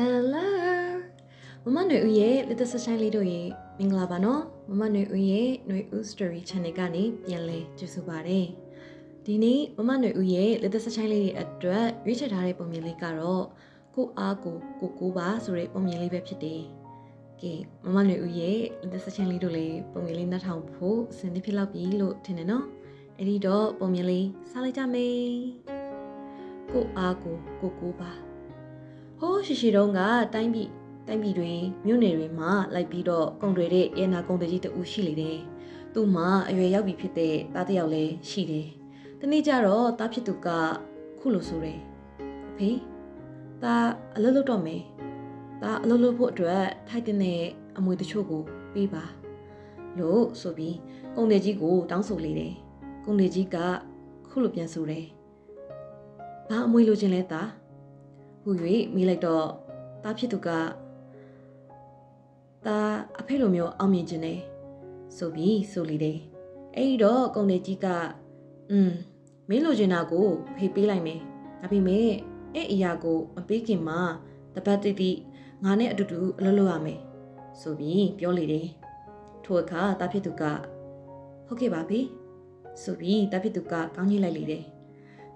Hello မမနွေဦးရဲ့ Little Sunshine လေးတို့ရဲ့မင်္ဂလာပါနော်မမနွေဦးရဲ့နွေဦး Story Channel ကနေပြန်လည်ကြိုဆိုပါရစေဒီနေ့မမနွေဦးရဲ့ Little Sunshine လေးတွေအတွက်ရွေးချယ်ထားတဲ့ပုံပြင်လေးကတော့ကိုအားကိုကိုကိုပါဆိုတဲ့ပုံပြင်လေးပဲဖြစ်တယ်ကဲမမနွေဦးရဲ့ Little Sunshine လေးတို့လေးပုံပြင်လေးနှက်ထောင်ဖို့စင်တိဖြစ်လောက်ပြီလို့ထင်တယ်နော်အဲ့ဒီတော့ပုံပြင်လေးစားလိုက်ကြမယ်ကိုအားကိုကိုကိုပါ ဟိုးရှိရှိတုန်းကတိုင်းပြည်တိုင်းပြည်တွေမြို့နယ်တွေမှာလိုက်ပြီးတော့ကုံတွေတဲ့အေနာကုံတကြီးတူရှိလေတယ်။သူ့မှာအရွယ်ရောက်ပြီဖြစ်တဲ့သားတစ်ယောက်လည်းရှိတယ်။တနေ့ကျတော့သားဖြစ်သူကခုလိုဆိုတယ်။အဖေသားအလုပ်လုပ်တော့မယ်။သားအလုပ်လုပ်ဖို့အတွက်ထိုက်တဲ့အမွေတချို့ကိုပေးပါလို့ဆိုပြီးကုံတကြီးကိုတောင်းဆိုလေတယ်။ကုံတကြီးကခုလိုပြန်ဆိုတယ်။ဘာအမွေလိုချင်လဲသား။ ဟူ၍မိလိုက်တော့တားဖြစ်သူကတားအဖေလိုမျိုးအောင်မြင်ခြင်းနဲ့ဆိုပြီးဆိုလီတယ်အဲ့ဒီတော့ကုံနေကြီးကอืมမင်းလိုချင်တာကိုဖေးပေးလိုက်မယ်ဒါပေမဲ့အဲ့အရာကိုမပေးခင်မှာတပတ်တိတိငါနဲ့အတူတူအလုပ်လုပ်ရမယ်ဆိုပြီးပြောလေတယ်ထိုအခါတားဖြစ်သူကဟုတ်ကဲ့ပါဖေဆိုပြီးတားဖြစ်သူကကောင်းကြီးလိုက်လေတယ်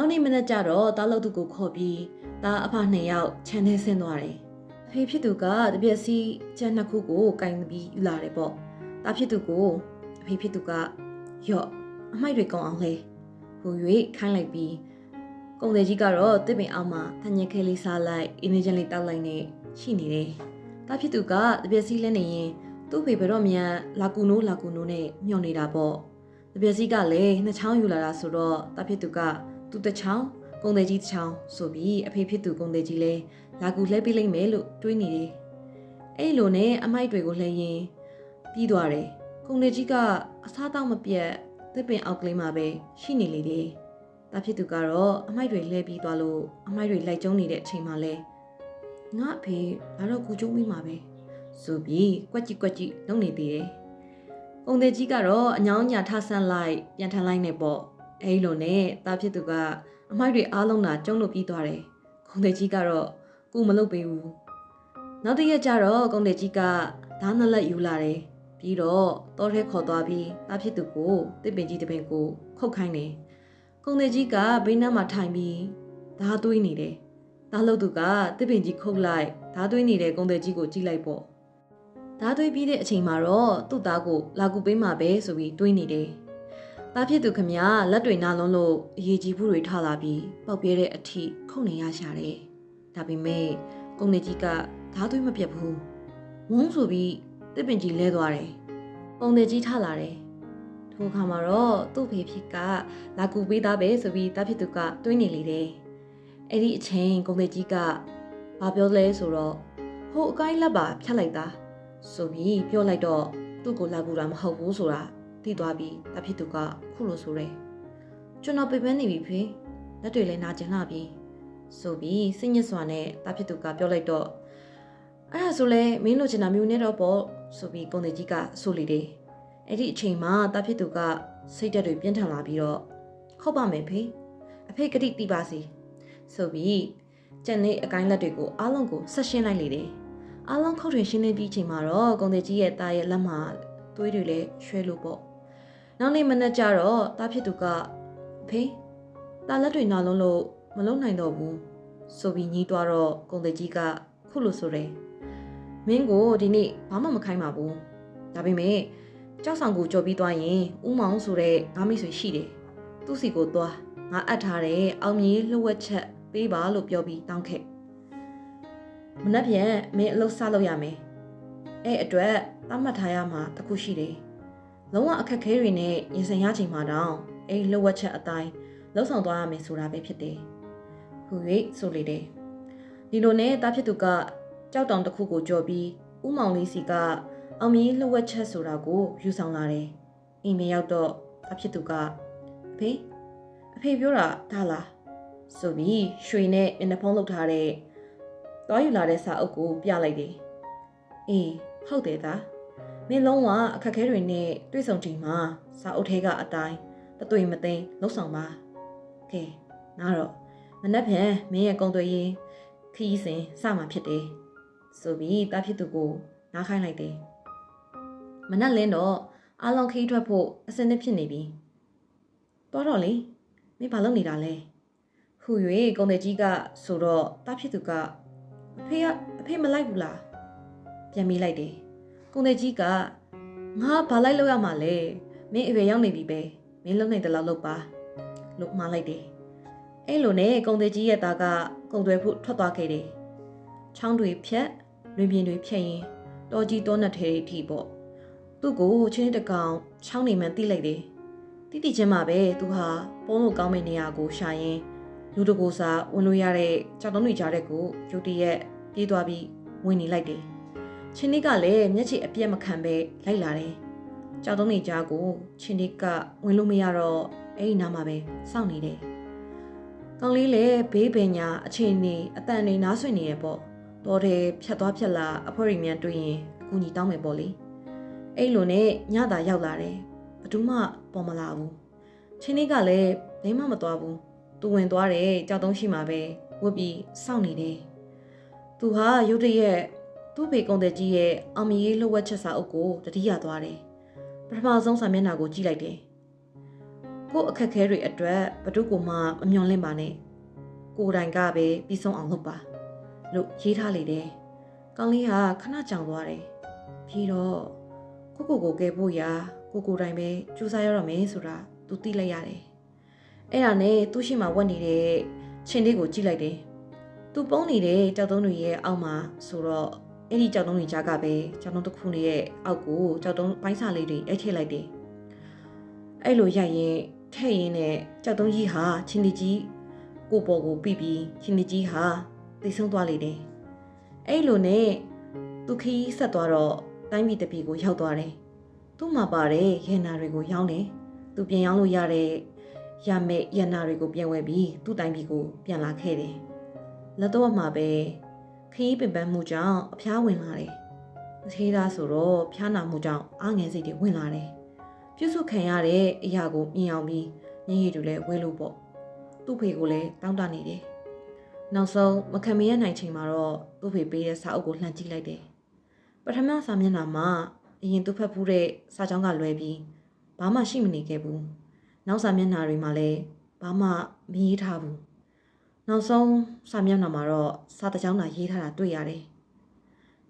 နောက်နေ့မနက်ကျတော့တားလို့သူကိုခေါ်ပြီးဒါအဖနှစ်ယောက်ခြံထဲဆင်းသွားတယ်။အဖေဖြစ်သူကတပြက်စီကြက်နှစ်ခုကိုကင်ပြီးယူလာတယ်ပေါ့။ဒါဖြစ်သူကိုအဖေဖြစ်သူကယော့အမိုက်တွေကောင်းအောင်လဲဟို၍ခိုင်းလိုက်ပြီးကုံတယ်ကြီးကတော့တစ်ပင်အောင်မှာထညက်ခဲလေးစားလိုက်အင်းဂျင်လေးတောက်လိုက်နေရှိနေတယ်။ဒါဖြစ်သူကတပြက်စီလဲနေရင်သူ့ဖေဘယ်တော့မှလာကူနိုးလာကူနိုးနဲ့မျောနေတာပေါ့။တပြက်စီကလည်းနှစ်ချောင်းယူလာတာဆိုတော့ဒါဖြစ်သူက သူ့တစ်ချောင်းကုံတယ်ကြီးတစ်ချောင်းဆိုပြီးအဖေဖြစ်သူကုံတယ်ကြီးလဲလာကူလှည့်ပေးလိုက်မယ်လို့တွေးနေတယ်။အဲ့လိုနဲ့အမိုက်တွေကိုလှည့်ရင်ပြီးသွားတယ်။ကုံတယ်ကြီးကအစားတောက်မပြတ်သစ်ပင်အောက်ကလေးမှာပဲရှိနေလေတယ်။ဒါဖြစ်သူကတော့အမိုက်တွေလှည့်ပြီးသွားလို့အမိုက်တွေလိုက်ကျုံနေတဲ့အချိန်မှာလဲငါအဖေဒါတော့ကူကျုံမိမှာပဲဆိုပြီးကွက်ကြည့်ကွက်ကြည့်လုပ်နေသေးတယ်။ကုံတယ်ကြီးကတော့အညောင်းညာထဆန်းလိုက်ပြန်ထန်လိုက်နေပေါ့။ အဲ့လိုနဲ့တာဖြစ်သူကအမိုက်တွေအားလုံးသာကျုံလို့ပြီးသွားတယ်။ကုံတယ်ကြီးကတော့ကူမလုပ်ပေးဘူး။နောက်တစ်ရက်ကျတော့ကုံတယ်ကြီးကဓာတ်နှစ်လက်ယူလာတယ်။ပြီးတော့တောထဲခေါ်သွားပြီးတာဖြစ်သူကိုတစ်ပင်ကြီးတစ်ပင်ကိုခုတ်ခိုင်းတယ်။ကုံတယ်ကြီးကဘေးနားမှာထိုင်ပြီးဓာတ်သွေးနေတယ်။ဓာတ်လို့သူကတစ်ပင်ကြီးခုတ်လိုက်ဓာတ်သွေးနေတဲ့ကုံတယ်ကြီးကိုကြည့်လိုက်ပေါ့။ဓာတ်သွေးပြီးတဲ့အချိန်မှာတော့သူ့သားကိုလာကူပေးမှာပဲဆိုပြီးတွေးနေတယ်။ သားဖြစ်သူခမလက်တွေနာလုံးလို့အရေးကြီးဘူးတွေထလာပြီးပေါက်ပြဲတဲ့အထိခုန်နေရရှာတယ်။ဒါပေမဲ့ကုံနေကြီးကဓာတ်သွေးမပြတ်ဘူး။ဝုန်းဆိုပြီးတစ်ပင်ကြီးလဲသွားတယ်။ပုံနေကြီးထလာတယ်။ထိုအခါမှာတော့သူ့ဖေဖြစ်ကလာကူပေးသားပဲဆိုပြီးသားဖြစ်သူကတွေးနေလေတယ်။အဲ့ဒီအချိန်ကုံနေကြီးကဘာပြောလဲဆိုတော့ဟိုအကိုင်းလက်ပါဖြတ်လိုက်တာဆိုပြီးပြောလိုက်တော့သူ့ကိုလာကူတာမဟုတ်ဘူးဆိုတာ သိသွားပြီးသားဖြစ်သူကခုလိုဆိုတယ်။ကျွန်တော်ပြပန်းနေပြီဖေ။လက်တွေလည်းနာကျင်လာပြီ။ဆိုပြီးစိတ်ညစ်စွာနဲ့သားဖြစ်သူကပြောလိုက်တော့အဲ့ဒါဆိုလဲမင်းလိုချင်တာမျိုးနဲ့တော့ပေါ့ဆိုပြီးကုံတေကြီးကဆိုလေတယ်။အဲ့ဒီအချိန်မှာသားဖြစ်သူကစိတ်ဓာတ်တွေပြင်းထန်လာပြီးတော့ခောက်ပါမယ်ဖေ။အဖေကတိတီးပါစီဆိုပြီးကျန်တဲ့အကိုင်းလက်တွေကိုအားလုံးကိုဆက်ရှင်းလိုက်လေတယ်။အားလုံးခောက်ထွင်ရှင်းနေပြီးအချိန်မှာတော့ကုံတေကြီးရဲ့သားရဲ့လက်မှာသွေးတွေလည်းရွှဲလို့ပေါ့။ နောက်နေ့မနက်ကျတော့သားဖြစ်သူကဖေသားလက်တွေနာလုံးလို့မလုံးနိုင်တော့ဘူးဆိုပြီးညီးသွားတော့ကုံတေကြီးကခုလိုဆိုတယ်မင်းကိုဒီနေ့ဘာမှမခိုင်းပါဘူးဒါပေမဲ့ကြောက်ဆောင်ကိုကြော်ပြီးသွားရင်ဥမောင်ဆိုတဲ့ငါမိတ်ဆွေရှိတယ်သူ့စီကိုသွားငါအပ်ထားတဲ့အောင်မြေလှုပ်ဝက်ချက်ပေးပါလို့ပြောပြီးတောင်းခဲ့မနှက်ပြန်မင်းအလုပ်စလုပ်ရမယ်အဲ့အတွက်သတ်မှတ်ထားရမှာတခုရှိတယ် လုံးဝအခက်ခဲတွေနဲ့ရင်ဆိုင်ရချိန်မှာတောင်အဲ့လှုပ်ဝက်ချက်အတိုင်းလှုပ်ဆောင်သွားရမယ်ဆိုတာပဲဖြစ်တယ်ဟူ၍ဆိုလေတယ်ဒီလိုနဲ့တားဖြစ်သူကကြောက်တောင်တစ်ခုကိုကြော်ပြီးဥမောင်လေးစီကအောင်မြင်လှုပ်ဝက်ချက်ဆိုတာကိုယူဆောင်လာတယ်အိမ်မရောက်တော့တားဖြစ်သူကအဖေအဖေပြောတာဒါလားဆိုပြီးရွှေနဲ့မျက်နှာဖုံးလုပ်ထားတဲ့သွားယူလာတဲ့စာအုပ်ကိုပြလိုက်တယ်အေးဟုတ်တယ်သား မင်းလုံးဝအခက်ခဲတွေနဲ့တွေ့ဆုံချိန်မှာစာအုပ်ထဲကအတိုင်းတသွေမသိမ်းလှုပ်ဆောင်ပါကဲငါတော့မနှက်ဖြန်မင်းရဲ့ကုံသွေးရင်ခီးစဉ်စမှာဖြစ်တယ်ဆိုပြီးတာဖြစ်သူကိုနားခိုင်းလိုက်တယ်မနက်လင်းတော့အားလုံးခီးထွက်ဖို့အစင်းနဲ့ဖြစ်နေပြီတော်တော့လေမင်းဘာလုပ်နေတာလဲဟူ၍ကုံတဲ့ကြီးကဆိုတော့တာဖြစ်သူကအဖေကအဖေမလိုက်ဘူးလားပြန်မေးလိုက်တယ် ကုံတဲ့ကြီးကငါဘာလိုက်လို့ရမှာလဲမင်းအဖေရောက်နေပြီပဲမင်းလုံနိုင်တဲ့လောက်လုပ်ပါလို့မှားလိုက်တယ်အဲ့လိုနဲ့ကုံတဲ့ကြီးရဲ့သားကကုံတွေဖို့ထွက်သွားခဲ့တယ်ချောင်းတွေဖြတ်လွင်ပြင်တွေဖြတ်ရင်တော်ကြီးတောနတ်ထဲထိပေါ့သူ့ကိုချင်းတကောင်ချောင်းနေမှန်တိလိုက်တယ်တိတိချင်းမှာပဲသူဟာပုံလို့ကောင်းမဲ့နေရာကိုရှာရင်လူတကိုစားဝင်လို့ရတဲ့ကြောက်တုံးတွေကြားတဲ့ကိုရုတ်တရက်ပြေးသွားပြီးဝင်နေလိုက်တယ် ချင်းနိကလည်းမျက်ခြေအပြက်မခံပဲလိုက်လာတယ်ကြောက်တုံးတွေကြားကိုချင်းနိကဝင်လို့မရတော့အဲ့ဒီနားမှာပဲစောင့်နေတယ်ကောင်းလေးလည်းဘေးပင်ညာအချိန်နေအတန်နေနားဆွနေရပေါ့တော်တယ်ဖြတ်သွားဖြတ်လာအဖွဲရီမြန်တွေ့ရင်အကူကြီးတောင်းမယ်ပေါ့လေအဲ့လိုနဲ့ညတာရောက်လာတယ်ဘယ်သူမှပေါ်မလာဘူးချင်းလေးကလည်းဘိမမသွားဘူးသူဝင်သွားတယ်ကြောက်တုံးရှိမှာပဲဝတ်ပြီးစောင့်နေတယ်သူဟာရုတ်တရက် သူ့ဖေကုံတဲ့ကြီးရဲ့အောင်မီရေးလှုပ်ဝက်ချက်စာအုပ်ကိုတတိယသွားတယ်ပထမဆုံးစာမျက်နှာကိုကြည့်လိုက်တယ်ကို့အခက်ခဲတွေအတွက်ဘသူကမှမမျော်လင့်ပါနဲ့ကိုယ်တိုင်ကပဲပြီးဆုံးအောင်လုပ်ပါလို့ရေးထားလေတယ်ကောင်းလေးဟာခဏကြောင်သွားတယ်ပြီးတော့ကိုကိုကိုကဲဖို့ရာကိုကိုတိုင်ပဲကြိုးစားရတော့မယ်ဆိုတာသူသိလိုက်ရတယ်အဲ့ဒါနဲ့သူ့ရှိမှဝတ်နေတဲ့ချင်းလေးကိုကြည့်လိုက်တယ်သူပုံးနေတဲ့ကြောက်တုံးတွေရဲ့အောက်မှာဆိုတော့ အဲ့ဒီကြောက်တုံးတွေကြားကပဲကြောက်တုံးတစ်ခုရဲ့အောက်ကိုကြောက်တုံးပိုင်းစာလေးတွေအိတ်ထည့်လိုက်တယ်အဲ့လိုရိုက်ရင်ထဲ့ရင်နဲ့ကြောက်တုံးကြီးဟာချင်းဒီကြီးကိုပေါ်ကိုပြီးပြီးချင်းဒီကြီးဟာသိဆုံးသွားလေတယ်အဲ့လိုနဲ့သူခီးဆက်သွားတော့တိုင်းပြည်တပြည်ကိုရောက်သွားတယ်သူ့မှာပါတဲ့ရန်နာတွေကိုရောင်းတယ်သူပြန်ရောင်းလို့ရတဲ့ရမဲ့ရန်နာတွေကိုပြန်ဝယ်ပြီးသူ့တိုင်းပြည်ကိုပြန်လာခဲ့တယ်လက်တော့မှာပဲ ခီးပင်ပန်းမှုကြောင့်အဖျားဝင်လာတယ်အသေးသားဆိုတော့ဖျားနာမှုကြောင့်အားငယ်စိတ်တွေဝင်လာတယ်ပြုစုခံရတဲ့အရာကိုမြင်အောင်ပြီးညင်ရည်တူလဲဝဲလို့ပေါ့သူ့ဖေကိုလည်းတောင်းတနေတယ်နောက်ဆုံးမခံမရနိုင်ချိန်မှာတော့သူ့ဖေပေးတဲ့စာအုပ်ကိုလှန်ကြည့်လိုက်တယ်ပထမစာမျက်နှာမှာအရင်သူဖတ်ဖူးတဲ့စာကြောင်းကလွဲပြီးဘာမှရှိမနေခဲ့ဘူးနောက်စာမျက်နှာတွေမှာလည်းဘာမှမရေးထားဘူး နောက်ဆုံးစာမျက်နှာမှာတော့စာတကြောင်းသာရေးထားတာတွေ့ရတယ်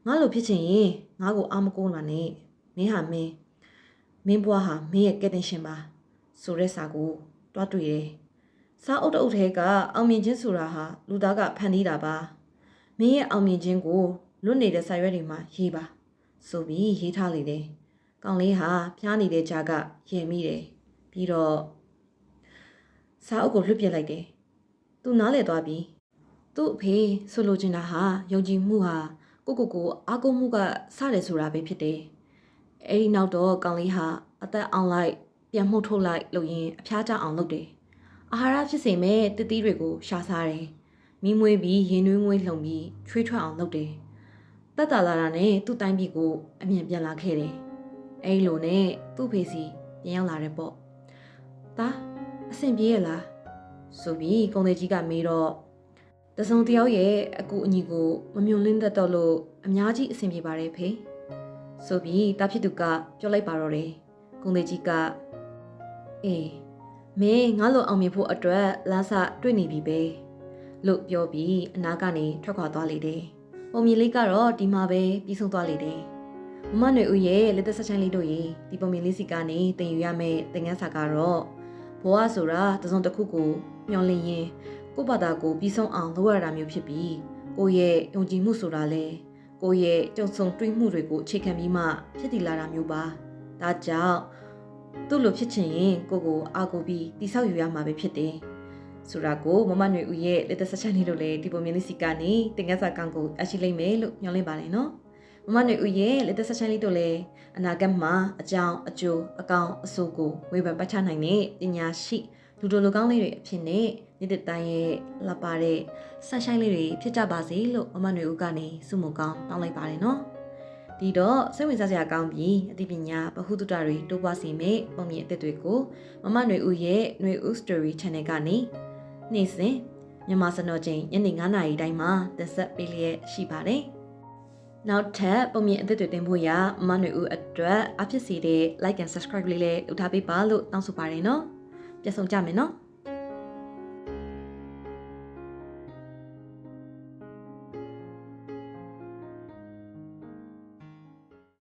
ငါလိုဖြစ်ချင်ရင်ငါ့ကိုအာမကိုးလာနဲ့မင်းဟာမင်းမင်းဘွားဟာမင်းရဲ့ကက်တင်ရှင်ပါဆိုတဲ့စာကိုတွားတွေ့တယ်စားအုပ်တအုပ်ထဲကအောင်မြင်ခြင်းဆိုတာဟာလူသားကဖန်တီးတာပါမင်းရဲ့အောင်မြင်ခြင်းကိုလွတ်နေတဲ့စာရွက်တွေမှာရေးပါဆိုပြီးရေးထားလေတယ်ကောင်လေးဟာဖျားနေတဲ့ကြားကရင်မိတယ်ပြီးတော့စာအုပ်ကိုလွှတ်ပြလိုက်တယ် သူနားလေသွားပြီးသူ့အဖေဆိုလိုချင်တာဟာယုံကြည်မှုဟာကိုကိုကိုအားကိုးမှုကစတယ်ဆိုတာပဲဖြစ်တယ်အဲ့ဒီနောက်တော့ကောင်လေးဟာအသက်အောင်လိုက်ပြန်မှုတ်ထုတ်လိုက်လို့ရင်အဖျားကြအောင်လုပ်တယ်အာဟာရဖြစ်စေမဲ့တတိတွေကိုရှာစားတယ်မိမွေးပြီးရင်နှွေးငွေးလှုံပြီးချွေးထွက်အောင်လုပ်တယ်တက်တာလာတာနဲ့သူ့တိုင်းပြည်ကိုအမြင်ပြန်လာခဲ့တယ်အဲ့လိုနဲ့သူ့ဖေစီပြန်ရောက်လာတယ်ပေါ့ဒါအဆင်ပြေရလား ဆိုပြီးကုံသေးကြီးကမေးတော့တစုံတယောက်ရဲ့အကူအညီကိုမမြုံလင်းတတ်တော့လို့အများကြီးအဆင်ပြေပါတယ်ဖေဆိုပြီးတာဖြစ်သူကပြောလိုက်ပါတော့တယ်ကုံသေးကြီးကအေးမင်းငါလိုအောင်မြင်ဖို့အတွက်လမ်းစတွေ့နေပြီပဲလို့ပြောပြီးအနာကနေထွက်ခွာသွားလေတယ်။ပုံမြင်လေးကတော့ဒီမှာပဲပြီးဆုံးသွားလေတယ်။မမနွေဦးရဲ့လက်သက်ဆက်ချိုင်းလေးတို့ရေဒီပုံမြင်လေးစီကနေတင်ယူရမယ့်သင်ခန်းစာကတော့ဘဝဆိုတာတစုံတစ်ခုကို မျောလင့်ရင်ကိုယ့်ဘာသာကိုပြီးဆုံးအောင်လုပ်ရတာမျိုးဖြစ်ပြီးကိုယ့်ရဲ့ယုံကြည်မှုဆိုတာလဲကိုယ့်ရဲ့ကြုံဆုံတွေးမှုတွေကိုအခြေခံပြီးမှဖြစ်တည်လာတာမျိုးပါ။ဒါကြောင့်သူ့လိုဖြစ်ချင်ရင်ကိုကိုအာကိုပြီးတိဆောက်ယူရမှာပဲဖြစ်တယ်ဆိုတာကိုမမຫນွေဦးရဲ့လက်သက်ဆက်ချက်နေလို့လေဒီပုံမြင်လေးစီကနေတင်ကန်းစာကောင်ကိုအရှိလိမ့်မယ်လို့ညွှန်လင့်ပါတယ်နော်မမຫນွေဦးရဲ့လက်သက်ဆက်ချက်လေးတို့လေအနာဂတ်မှာအကြောင်းအကျိုးအကောင်အဆိုးကိုဝေဖန်ပတ်ချနိုင်တဲ့ပညာရှိ လူတို့လူကောင်းလေးတွေအဖြစ်နဲ့နေ့တစ်တိုင်းရဲ့လှပတဲ့ဆန်ဆိုင်လေးတွေဖြစ်ကြပါစေလို့အမနွေဦးကနေစုမကောင်းတောင်းလိုက်ပါတယ်နော်ဒီတော့စိတ်ဝင်စားစရာကောင်းပြီးအသိပညာပဟုတ္တတွေတိုးပွားစေမယ့်ပုံမြင်အသစ်တွေကိုမမနွေဦးရဲ့နွေဦး Story Channel ကနေနေ့စဉ်မြန်မာစံတော်ချိန်ညနေ9:00နာရီတိုင်းမှာတင်ဆက်ပေးလျက်ရှိပါတယ်။နောက်ထပ်ပုံမြင်အသစ်တွေတင်ဖို့ရမမနွေဦးအတွက်အဖြစ်စီတဲ့ Like and Subscribe လေးလည်းလုပ်ထားပေးပါလို့တောင်းဆိုပါတယ်နော်။ ပြန်ဆောင်ကြမယ်နော်